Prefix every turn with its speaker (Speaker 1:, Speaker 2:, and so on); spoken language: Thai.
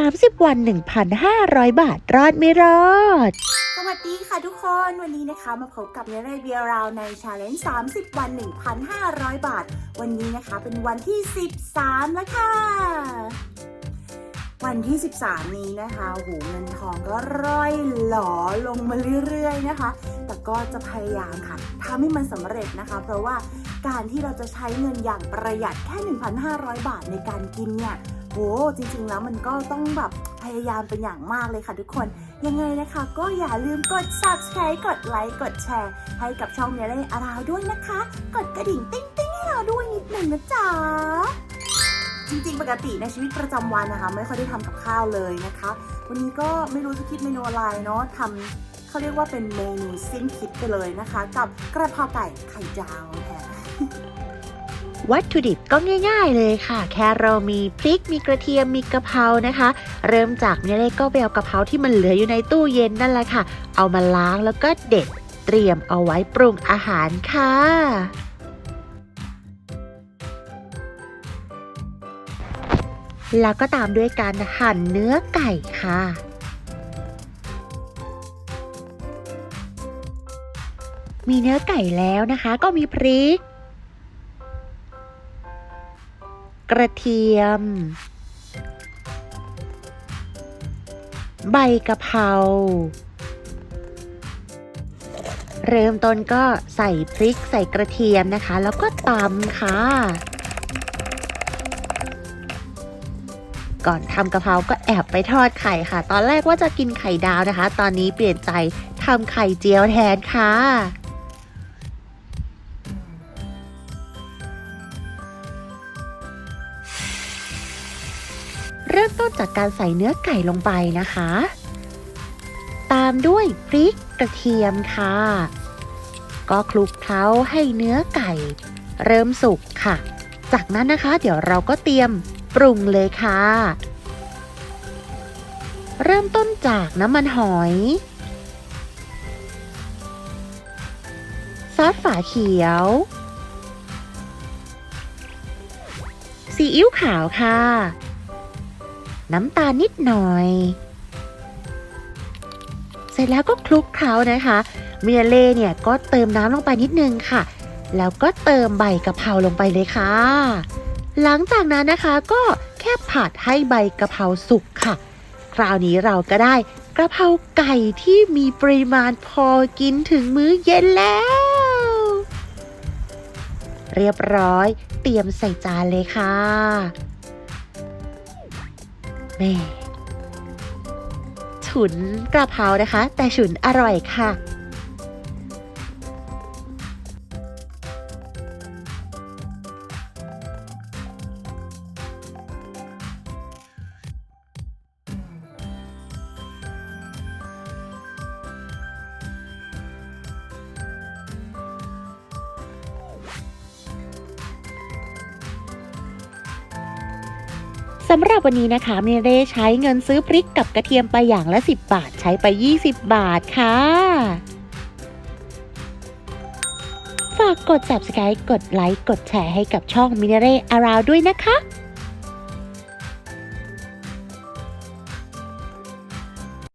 Speaker 1: 30 วัน 1,500 บาทรอดไม่รอด
Speaker 2: สวัสดีค่ะทุกคนวันนี้นะคะมาพบกับเนเรเบียราวใน Challenge 30 วัน 1,500 บาท วันนี้นะคะเป็นวันที่ 13 แล้วค่ะ วันที่ 13 นี้นะคะโอ้โหเงินทองก็ร่อยหลอลงมาเรื่อยๆนะคะ แต่ก็จะพยายามค่ะทำให้มันสำเร็จนะคะ เพราะว่าการที่เราจะใช้เงินอย่างประหยัดแค่ 1,500 บาทในการกินเนี่ยโหจริงๆ แล้วมันก็ต้องแบบพยายามเป็นอย่างมากเลยค่ะทุกคน ยังไงนะคะก็อย่าลืมกด subscribe กดไลค์กดแชร์ ให้กับช่องเนเร่อาราวด้วยนะคะ กดกระดิ่งติ๊งติ๊งให้เราด้วยนิดหนึ่งนะจ๊ะจริงๆ ปกติในชีวิตประจำวันนะคะ ไม่ค่อยได้ทำกับข้าวเลยนะคะ วันนี้ก็ไม่รู้จะคิดเมนูอะไรเนาะทำ เขาเรียกว่าเป็นเมนูสิ้นคิดไปเลยนะคะ กับกระเพราไก่ไข่ดาวค่ะ
Speaker 1: วัตถุดิบก็ง่าย ๆ เลยค่ะ แค่เรามีพริกมีกระเทียมมีกะเพรานะคะ เริ่มจากเนี่ยเลยก็ไปเอากะเพราที่มันเหลืออยู่ในตู้เย็นนั่นแหละค่ะ เอามาล้างแล้วก็เด็ดเตรียมเอาไว้ปรุงอาหารค่ะแล้วก็ตามด้วยการหั่นเนื้อไก่ค่ะ มีเนื้อไก่แล้วนะคะ ก็มีพริก กระเทียม ใบกะเพราเริ่มต้นก็ใส่พริกใส่กระเทียมนะคะ แล้วก็ตำค่ะ ก่อนทำกะเพราก็แอบไปทอดไข่ค่ะ ตอนแรกว่าจะกินไข่ดาวนะคะ ตอนนี้เปลี่ยนใจทำไข่เจียวแทนค่ะ เริ่มต้นจากการใส่เนื้อไก่ลงไปนะคะ ตามด้วยพริกกระเทียมค่ะ ก็คลุกเคล้าให้เนื้อไก่ เริ่มสุกค่ะ จากนั้นนะคะ เดี๋ยวเราก็เตรียมปรุงเลยค่ะ เริ่มต้นจากน้ำมันหอยซอสฝาเขียวซีอิ๊วขาวค่ะ น้ำตาลนิดหน่อย เสร็จแล้วก็คลุกเคล้านะคะเมียเล่เนี่ยก็เติมน้ำลงไปนิดนึงค่ะ แล้วก็เติมใบกะเพราลงไปเลยค่ะ หลังจากนั้นนะคะก็แค่ผัดให้ใบกะเพราสุกค่ะ คราวนี้เราก็ได้กระเพราไก่ที่มีปริมาณพอกินถึงมื้อเย็นแล้ว เรียบร้อยเตรียมใส่จานเลยค่ะ ม่ฉุนกระเพรานะคะ แต่ฉุนอร่อยค่ะ สำหรับวันนี้นะคะเมเร่ใช้เงินซื้อพริกกับกระเทียมไปอย่างละ 10 บาทใช้ไป 20 บาทค่ะ ฝากกด subscribe กดไลค์กดแชร์ให้กับช่องมินเร่อาราวด้วยนะคะ